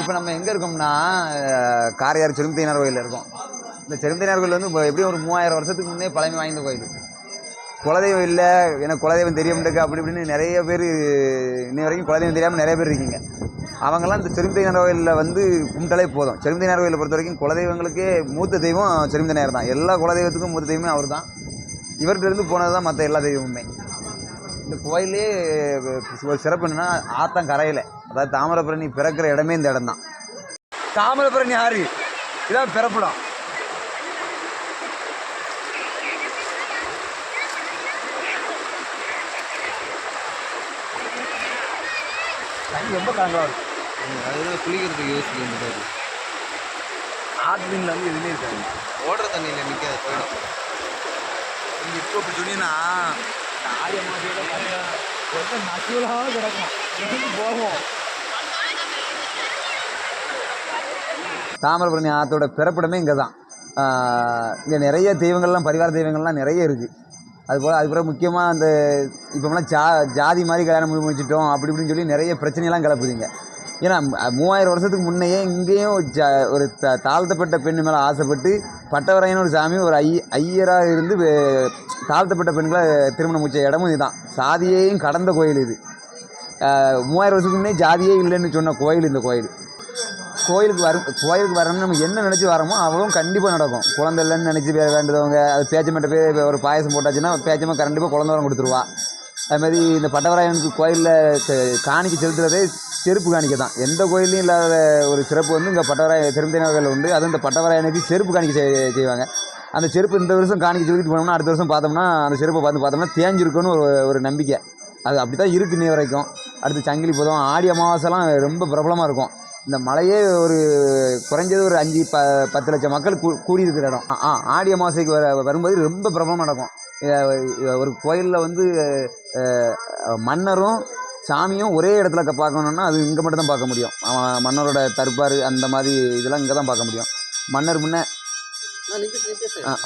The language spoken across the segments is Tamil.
இப்போ நம்ம எங்கே இருக்கோம்னா காரையார் செரும்பத்தினார் கோயிலில் இருக்கோம். இந்த செரும்பத்தினார் கோயில் வந்து இப்போ எப்படியும் ஒரு மூவாயிரம் வருஷத்துக்கு முன்னே பழமை வாய்ந்த கோயில். குலதெய்வம் இல்லை எனக்கு குலதெய்வம் தெரியும்ட்டுக்கு அப்படி இப்படின்னு நிறைய பேர் இன்னை வரைக்கும் குலதெய்வம் தெரியாமல் நிறைய பேர் இருக்கீங்க. அவங்கெல்லாம் இந்த செரும்பத்தினார் கோயிலில் வந்து கும்பிட்டாலே போதும். செரும்பத்தினார் கோயிலை பொறுத்த வரைக்கும் குலதெய்வங்களுக்கே மூத்த தெய்வம் செரும்பத்தினார் தான். எல்லா குலதெய்வத்துக்கும் மூத்த தெய்வமே அவர் தான் இவர்கிட்ட இருந்து போனது தான் மற்ற எல்லா தெய்வமுமே. இந்த கோயிலே ஒரு சிறப்பு என்னன்னா ஆத்தங்கரையில் அதாவது தாமிரபரணி பிறக்கிற இடமே இந்த இடம் தான். தாமிரபரணி ஆறு இதான் பிறப்பிடம். ரொம்ப கலங்கலாக இருக்கும் அதுதான் குளிக்கிறதுக்கு யூஸ் ஆற்று மீனில் வந்து எதுவுமே இருக்காது. ஓடுற தண்ணியில் நிற்காது போயிடும். நீங்கள் இப்போ இப்படி சொன்னீங்கன்னா நசுவலாக கிடக்கும். போகும் தாமிரபரணி ஆற்றோட பிறப்பிடமே இங்கே தான் இங்கே நிறைய தெய்வங்கள்லாம் பரிவார தெய்வங்கள்லாம் நிறைய இருக்குது அதுபோல் அதுக்கப்புறம் முக்கியமாக அந்த இப்போலாம் ஜா ஜாதி மாதிரி கல்யாணம் முடிச்சிட்டோம் அப்படி இப்படின்னு சொல்லி நிறைய பிரச்சனையெல்லாம் கிளப்புதுங்க. ஏன்னா மூவாயிரம் வருஷத்துக்கு முன்னையே இங்கேயும் ஜ ஒரு த தாழ்த்தப்பட்ட பெண் மேலே ஆசைப்பட்டு பட்டவரையன் ஒரு சாமி ஒரு ஐ ஐயராக இருந்து தாழ்த்தப்பட்ட பெண்களை திருமணம் முடிச்ச இடமும் இதுதான். சாதியையும் கடந்த கோயில் இது. மூவாயிரம் வருஷத்துக்கு முன்னே ஜாதியே இல்லைன்னு சொன்ன கோயில் இந்த கோயில். கோயிலுக்கு வரும் கோயிலுக்கு வரணும்னு நம்ம என்ன நினச்சி வரோமோ அவ்வளவும் கண்டிப்பாக நடக்கும். குழந்தை இல்லைன்னு நினச்சி வேண்டதவங்க அது பேச்சமட்ட போய் ஒரு பாயசம் போட்டாச்சுன்னா பேச்சமாக கண்டிப்பாக குழந்தை வரம் கொடுத்துருவா. அதுமாதிரி இந்த பட்டவராயனுக்கு கோயிலில் காணிக்கு செலுத்துறதே செருப்பு காணிக்கை தான். எந்த கோயிலையும் இல்லாத ஒரு சிறப்பு வந்து இங்கே பட்டவராய திரும்பினார்கள் உண்டு. அது இந்த பட்டவராயனுக்கு செருப்பு காணிக்கை செய்வாங்க. அந்த செருப்பு இந்த வருஷம் காணிக்கை சொல்லிட்டு போனோம்னா அடுத்த வருஷம் பார்த்தோம்னா அந்த செருப்பை பார்த்து பார்த்தோம்னா தேஞ்சிருக்குன்னு ஒரு ஒரு நம்பிக்கை. அது அப்படி தான் இருக்குது நீ வரைக்கும். அடுத்து சங்கிலி போதும். ஆடி அமாவாசைலாம் ரொம்ப பிரபலமாக இருக்கும். இந்த மலையே ஒரு குறைஞ்சது ஒரு அஞ்சு ப பத்து லட்சம் மக்கள் கூ கூடியிருக்கிற இடம். ஆ, ஆடி அமாவாசைக்கு வர வரும்போது ரொம்ப பிரபலமாக நடக்கும். ஒரு கோயிலில் வந்து மன்னரும் சாமியும் ஒரே இடத்துல பார்க்கணுன்னா அது இங்கே மட்டும் தான் பார்க்க முடியும். அவன் மன்னரோட தர்பார் அந்த மாதிரி இதெல்லாம் இங்கே தான் பார்க்க முடியும். மன்னர் முன்ன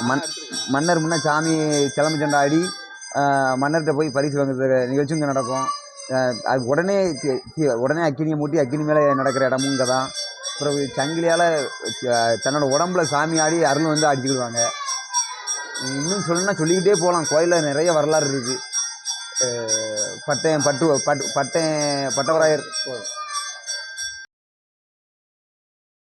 மன் மன்னர் முன்ன சாமி சிலம்பு சண்டை ஆடி மன்னர்கிட்ட போய் பரிசு வாங்குற நிகழ்ச்சி இங்கே நடக்கும். அது உடனே உடனே அக்கினியை மூட்டி அக்கினி மேலே நடக்கிற இடமும் இங்கே தான் அப்புறம் சங்கிலியால் தன்னோட உடம்புல சாமி ஆடி அருள் வந்து அடிச்சுக்கிடுவாங்க. இன்னும் சொல்லணும்னா சொல்லிக்கிட்டே போகலாம். கோயிலில் நிறைய வரலாறு இருக்குது பட்டயம் பட்டு பட்டு பட்டயம் பட்டவராயர்.